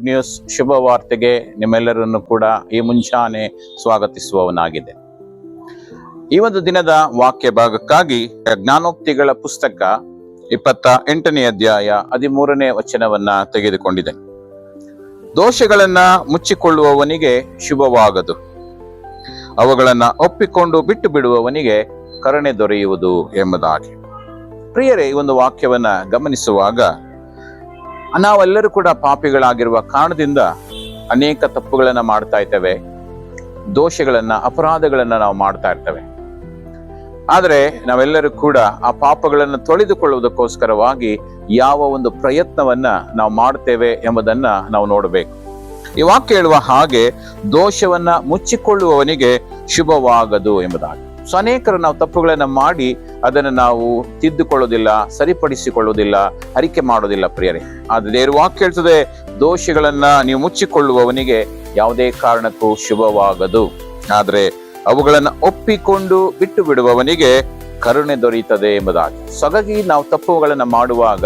Good news ಶುಭ ವಾರ್ತೆಗೆ ನಿಮ್ಮೆಲ್ಲರನ್ನು ಕೂಡ ಈ ಮುಂಚಾನೆ ಸ್ವಾಗತಿಸುವವನಾಗಿದೆ. ಈ ಒಂದು ದಿನದ ವಾಕ್ಯ ಭಾಗಕ್ಕಾಗಿ ಜ್ಞಾನೋಕ್ತಿಗಳ ಪುಸ್ತಕ ಇಪ್ಪತ್ತ ಎಂಟನೇ ಅಧ್ಯಾಯ ಹದಿಮೂರನೇ ವಚನವನ್ನ ತೆಗೆದುಕೊಂಡಿದೆ. ದೋಷಗಳನ್ನ ಮುಚ್ಚಿಕೊಳ್ಳುವವನಿಗೆ ಶುಭವಾಗದು. ಅವುಗಳನ್ನ ಒಪ್ಪಿಕೊಂಡು ಬಿಟ್ಟು ಬಿಡುವವನಿಗೆ ಕರುಣೆ ದೊರೆಯುವುದು ಎಂಬುದಾಗಿ. ಪ್ರಿಯರೇ, ಈ ಒಂದು ವಾಕ್ಯವನ್ನ ಗಮನಿಸುವಾಗ ನಾವೆಲ್ಲರೂ ಕೂಡ ಪಾಪಿಗಳಾಗಿರುವ ಕಾರಣದಿಂದ ಅನೇಕ ತಪ್ಪುಗಳನ್ನು ಮಾಡ್ತಾ ಇರ್ತೇವೆ ದೋಷಗಳನ್ನು, ಅಪರಾಧಗಳನ್ನು ನಾವು ಮಾಡ್ತಾ ಇರ್ತೇವೆ. ಆದರೆ ನಾವೆಲ್ಲರೂ ಕೂಡ ಆ ಪಾಪಗಳನ್ನು ತೊಳೆದುಕೊಳ್ಳುವುದಕ್ಕೋಸ್ಕರವಾಗಿ ಯಾವ ಒಂದು ಪ್ರಯತ್ನವನ್ನ ನಾವು ಮಾಡ್ತೇವೆ ಎಂಬುದನ್ನ ನಾವು ನೋಡಬೇಕು. ಈ ವಾಕ್ಯ ಹೇಳುವ ಹಾಗೆ ದೋಷವನ್ನ ಮುಚ್ಚಿಕೊಳ್ಳುವವನಿಗೆ ಶುಭವಾಗದು ಎಂಬುದಾಗಿ. ಸೊ ಅನೇಕರು ನಾವು ತಪ್ಪುಗಳನ್ನು ಮಾಡಿ ಅದನ್ನು ನಾವು ತಿದ್ದುಕೊಳ್ಳೋದಿಲ್ಲ, ಸರಿಪಡಿಸಿಕೊಳ್ಳೋದಿಲ್ಲ ಅರಿಕೆ ಮಾಡೋದಿಲ್ಲ ಪ್ರಿಯರೇ. ಆದರೆ ದೇವರು ವಾಕ್ ಹೇಳ್ತದೆ ದೋಷಗಳನ್ನು ನೀವು ಮುಚ್ಚಿಕೊಳ್ಳುವವನಿಗೆ ಯಾವುದೇ ಕಾರಣಕ್ಕೂ ಶುಭವಾಗದು. ಆದರೆ ಅವುಗಳನ್ನು ಒಪ್ಪಿಕೊಂಡು ಬಿಟ್ಟು ಬಿಡುವವನಿಗೆ ಕರುಣೆ ದೊರೆಯುತ್ತದೆ ಎಂಬುದಾಗಿ. ಸೊಗಗಿ ನಾವು ತಪ್ಪುಗಳನ್ನು ಮಾಡುವಾಗ,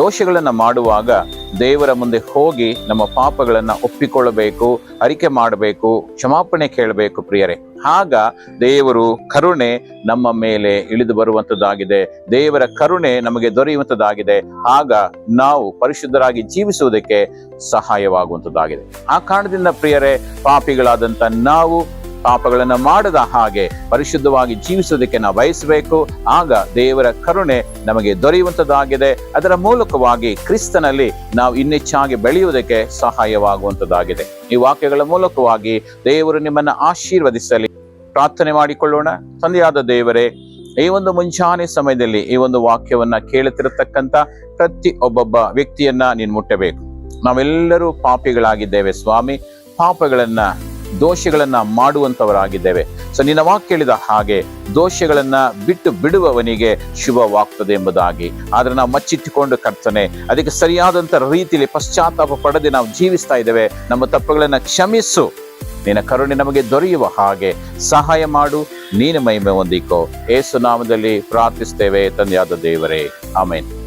ದೋಷಗಳನ್ನು ಮಾಡುವಾಗ ದೇವರ ಮುಂದೆ ಹೋಗಿ ನಮ್ಮ ಪಾಪಗಳನ್ನು ಒಪ್ಪಿಕೊಳ್ಳಬೇಕು, ಅರಿಕೆ ಮಾಡಬೇಕು, ಕ್ಷಮಾಪಣೆ ಕೇಳಬೇಕು ಪ್ರಿಯರೇ. ಆಗ ದೇವರು ಕರುಣೆ ನಮ್ಮ ಮೇಲೆ ಇಳಿದು ಬರುವಂತದ್ದಾಗಿದೆ. ದೇವರ ಕರುಣೆ ನಮಗೆ ದೊರೆಯುವಂತದ್ದಾಗಿದೆ. ಆಗ ನಾವು ಪರಿಶುದ್ಧರಾಗಿ ಜೀವಿಸುವುದಕ್ಕೆ ಸಹಾಯವಾಗುವಂತದ್ದಾಗಿದೆ. ಆ ಕಾರಣದಿಂದ ಪ್ರಿಯರೇ, ಪಾಪಿಗಳಾದಂತ ನಾವು ಪಾಪಗಳನ್ನ ಮಾಡದ ಹಾಗೆ ಪರಿಶುದ್ಧವಾಗಿ ಜೀವಿಸೋದಕ್ಕೆ ನಾವು ಬಯಸಬೇಕು. ಆಗ ದೇವರ ಕರುಣೆ ನಮಗೆ ದೊರೆಯುವಂಥದ್ದಾಗಿದೆ. ಅದರ ಮೂಲಕವಾಗಿ ಕ್ರಿಸ್ತನಲ್ಲಿ ನಾವು ಇನ್ನೆಚ್ಚಾಗಿ ಬೆಳೆಯುವುದಕ್ಕೆ ಸಹಾಯವಾಗುವಂಥದ್ದಾಗಿದೆ. ಈ ವಾಕ್ಯಗಳ ಮೂಲಕವಾಗಿ ದೇವರು ನಿಮ್ಮನ್ನು ಆಶೀರ್ವದಿಸಲಿ. ಪ್ರಾರ್ಥನೆ ಮಾಡಿಕೊಳ್ಳೋಣ. ತಂದೆಯಾದ ದೇವರೇ, ಈ ಒಂದು ಮುಂಚಾನೆ ಸಮಯದಲ್ಲಿ ಈ ಒಂದು ವಾಕ್ಯವನ್ನ ಕೇಳುತ್ತಿರತಕ್ಕಂಥ ಪ್ರತಿ ಒಬ್ಬೊಬ್ಬ ವ್ಯಕ್ತಿಯನ್ನ ನೀನು ಮುಟ್ಟಬೇಕು. ನಾವೆಲ್ಲರೂ ಪಾಪಿಗಳಾಗಿದ್ದೇವೆ ಸ್ವಾಮಿ. ಪಾಪಗಳನ್ನ ದೋಷಗಳನ್ನ ಮಾಡುವಂತವರಾಗಿದ್ದೇವೆ ಸೊ ನಿನ್ನ ವಾಕ್ ಕೇಳಿದ ಹಾಗೆ ದೋಷಗಳನ್ನ ಬಿಟ್ಟು ಬಿಡುವವನಿಗೆ ಶುಭವಾಗ್ತದೆ ಎಂಬುದಾಗಿ. ಆದ್ರೆ ನಾವು ಮಚ್ಚಿಟ್ಟುಕೊಂಡು ಕರ್ತನೆ, ಅದಕ್ಕೆ ಸರಿಯಾದಂತ ರೀತಿಯಲ್ಲಿ ಪಶ್ಚಾತ್ತಾಪ ಪಡೆದು ನಾವು ಜೀವಿಸ್ತಾ ಇದ್ದೇವೆ. ನಮ್ಮ ತಪ್ಪುಗಳನ್ನ ಕ್ಷಮಿಸು. ನಿನ್ನ ಕರುಣೆ ನಮಗೆ ದೊರೆಯುವ ಹಾಗೆ ಸಹಾಯ ಮಾಡು. ನೀನು ಮಹಿಮೆ ಹೊಂದಿಕೋ. ಏಸು ನಾಮದಲ್ಲಿ ಪ್ರಾರ್ಥಿಸ್ತೇವೆ ತಂದೆಯಾದ ದೇವರೇ. ಆಮೇನ್.